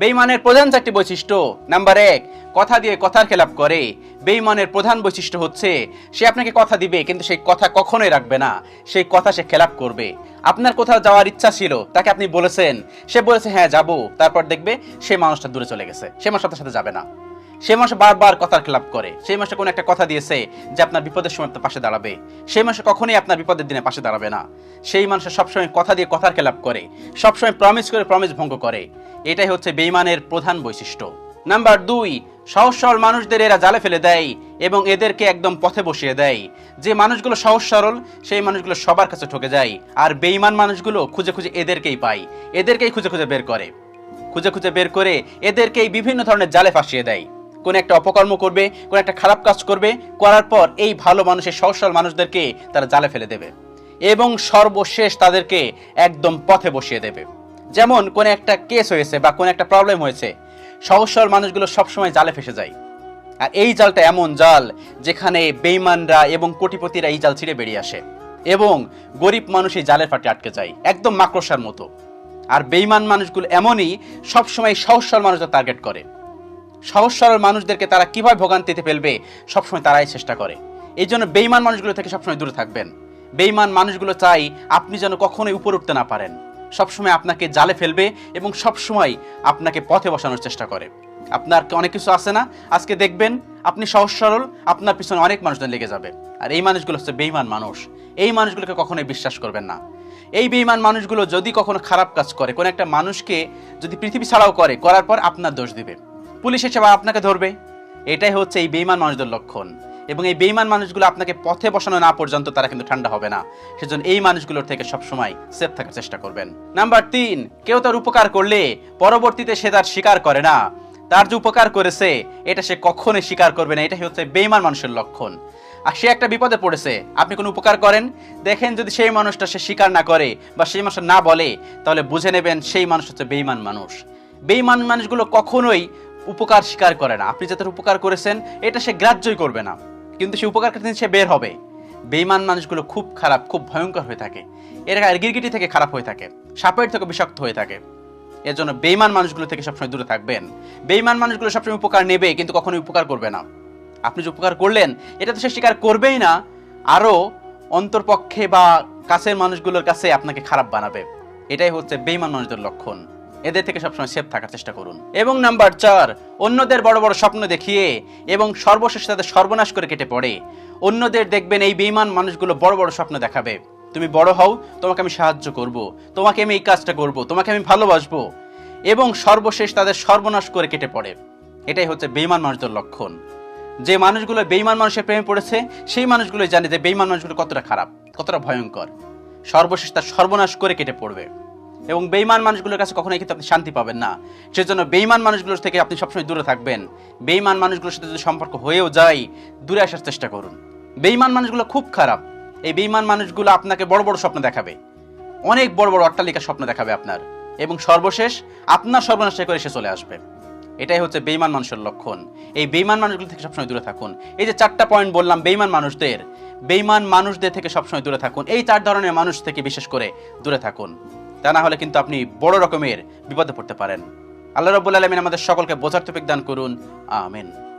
বেইমানের প্রধান চারটি বৈশিষ্ট্য। নাম্বার এক, কথা দিয়ে কথার খেলাপ করে। বেইমানের প্রধান বৈশিষ্ট্য হচ্ছে, সে আপনাকে কথা দিবে, কিন্তু সেই কথা কখনোই রাখবে না। সেই কথা সে খেলাপ করবে। আপনার কোথাও যাওয়ার ইচ্ছা ছিল, তাকে আপনি বলেছেন। সে বলেছে হ্যাঁ যাব। তারপর দেখবে সেই মানুষটা দূরে চলে গেছে। সে মানুষ সাথে যাবে না। সে মাসে বারবার কথার খেলাপ করে। সেই মাসে কোনো একটা কথা দিয়েছে যে আপনার বিপদের সময় আপনার পাশে দাঁড়াবে। সেই মাসে কখনোই আপনার বিপদের দিনে পাশে দাঁড়াবে না। সেই মানুষের সবসময় কথা দিয়ে কথার খেলাপ করে। সবসময় প্রমিস করে প্রমিস ভঙ্গ করে। এটাই হচ্ছে বেইমানের প্রধান বৈশিষ্ট্য। নাম্বার দুই, সহজ সরল মানুষদের এরা জালে ফেলে দেয় এবং এদেরকে একদম পথে বসিয়ে দেয়। যে মানুষগুলো সহজ সরল, সেই মানুষগুলো সবার কাছে ঠকে যায়। আর বেইমান মানুষগুলো খুঁজে খুঁজে এদেরকেই পায়, এদেরকেই খুঁজে খুঁজে বের করে। খুঁজে খুঁজে বের করে এদেরকেই বিভিন্ন ধরনের জালে ফাঁসিয়ে দেয়। কোন একটা অপকর্ম করবে, কোন একটা খারাপ কাজ করবে, করার পর এই ভালো মানুষের সহজ সরল মানুষদেরকে তারা জালে ফেলে দেবে। এবং সর্বশেষ তাদেরকে একদম পথে বসিয়ে দেবে। যেমন কোন একটা কেস হয়েছে বা কোন একটা প্রবলেম হয়েছে, সহজ সরল মানুষগুলো সবসময় জালে ফেসে যায়। আর এই জালটা এমন জাল যেখানে বেইমানরা এবং কোটিপতিরা এই জাল ছিঁড়ে বেরিয়ে আসে এবং গরিব মানুষ এই জালের ফাটে আটকে যায়, একদম মাকড়সার মতো। আর বেইমান মানুষগুলো এমনই সবসময় সহজ সরল মানুষদের টার্গেট করে। সহজ সরল মানুষদেরকে তারা কীভাবে ভোগান্তিতে ফেলবে, সবসময় তারাই চেষ্টা করে। এই জন্য বেইমান মানুষগুলো থেকে সবসময় দূরে থাকবেন। বেইমান মানুষগুলো চাই আপনি যেন কখনোই উপরে উঠতে না পারেন। সবসময় আপনাকে জালে ফেলবে এবং সবসময় আপনাকে পথে বসানোর চেষ্টা করে। আপনার অনেক কিছু আছে না? আজকে দেখবেন আপনি সহজ সরল, আপনার পিছনে অনেক মানুষজন লেগে যাবে। আর এই মানুষগুলো হচ্ছে বেইমান মানুষ। এই মানুষগুলোকে কখনোই বিশ্বাস করবেন না। এই বেইমান মানুষগুলো যদি কখনো খারাপ কাজ করে, কোনো একটা মানুষকে যদি পৃথিবী ছাড়াও করে, করার পর আপনার দোষ দিবে। পুলিশ এসে আপনাকে ধরবে। এটাই হচ্ছে এই বেইমান মানুষদের লক্ষণ। এবং এই বেইমান মানুষগুলো আপনাকে পথে বসানো না পর্যন্ত তারা কিন্তু ঠান্ডা হবে না। সেজন্য এই মানুষগুলোর থেকে সবসময় সেফ থাকার চেষ্টা করবেন। নাম্বার তিন, কেউ তার উপকার করলে পরবর্তীতে সে তার স্বীকার করে না। তার যে উপকার করেছে, এটা সে কখনোই স্বীকার করবে না। এটাই হচ্ছে বেইমান মানুষের লক্ষণ। আর সে একটা বিপদে পড়েছে, আপনি কোনো উপকার করেন? দেখেন যদি সেই মানুষটা সে স্বীকার না করে বা সেই মানুষটা না বলে, তাহলে বুঝে নেবেন সেই মানুষ হচ্ছে বেইমান মানুষ। বেইমান মানুষগুলো কখনোই উপকার স্বীকার করে না। আপনি যে তার উপকার করেছেন, এটা সে গ্রাহ্যই করবে না। কিন্তু সে উপকার করতে সে বের হবে। বেইমান মানুষগুলো খুব খারাপ, খুব ভয়ঙ্কর হয়ে থাকে। এরা গিরগিটি থেকে খারাপ হয়ে থাকে, সাপের থেকে বিষাক্ত হয়ে থাকে। এর জন্য বেইমান মানুষগুলো থেকে সবসময় দূরে থাকবেন। বেইমান মানুষগুলো সবসময় উপকার নেবে, কিন্তু কখনোই উপকার করবে না। আপনি যে উপকার করলেন, এটা তো সে স্বীকার করবেই না। আরও অন্তরপক্ষে বা কাছের মানুষগুলোর কাছে আপনাকে খারাপ বানাবে। এটাই হচ্ছে বেইমান মানুষদের লক্ষণ। এদের থেকে সবসময় সেফ থাকার চেষ্টা করুন। এবং নাম্বার চার, অন্যদের বড় বড় স্বপ্ন দেখিয়ে এবং সর্বশেষ তাদের সর্বনাশ করে কেটে পড়ে। অন্যদের দেখবেন এই বেইমান মানুষগুলো বড় বড় স্বপ্ন দেখাবে। তুমি বড় হও, তোমাকে আমি সাহায্য করব। তোমাকে আমি এই কাজটা করব, তোমাকে আমি ভালোবাসবো। এবং সর্বশেষ তাদের সর্বনাশ করে কেটে পড়ে। এটাই হচ্ছে বেইমান মানুষদের লক্ষণ। যে মানুষগুলো বেইমান মানুষের প্রেমে পড়েছে, সেই মানুষগুলো জানে যে বেইমান মানুষগুলো কতটা খারাপ, কতটা ভয়ঙ্কর। সর্বশেষ তার সর্বনাশ করে কেটে পড়বে। এবং বেইমান মানুষগুলোর কাছে কখনোই কিন্তু আপনি শান্তি পাবেন না। সেজন্য বেইমান মানুষগুলোর থেকে আপনি সবসময় দূরে থাকবেন। বেইমান মানুষগুলোর সাথে যদি সম্পর্ক হয়েও যায়, দূরে আসার চেষ্টা করুন। বেইমান মানুষগুলো খুব খারাপ। এই বেইমান মানুষগুলো আপনাকে বড় বড় স্বপ্ন দেখাবে। অনেক বড় বড় অট্টালিকা স্বপ্ন দেখাবে আপনার। এবং সর্বশেষ, আপনার সর্বনাশ করে সে চলে আসবে। এটাই হচ্ছে বেইমান মানুষের লক্ষণ। এই বেইমান মানুষগুলো থেকে সবসময় দূরে থাকুন। এই যে চারটা পয়েন্ট বললাম বেইমান মানুষদের। বেইমান মানুষদের থেকে সবসময় দূরে থাকুন। এই চার ধরনের মানুষ থেকে বিশেষ করে দূরে থাকুন। তা না হলে কিন্তু আপনি বড় রকমের বিপদে পড়তে পারেন। আল্লাহ রবুল্লা আলমিন আমাদের সকলকে বোঝার তফিক দান করুন। আমিন।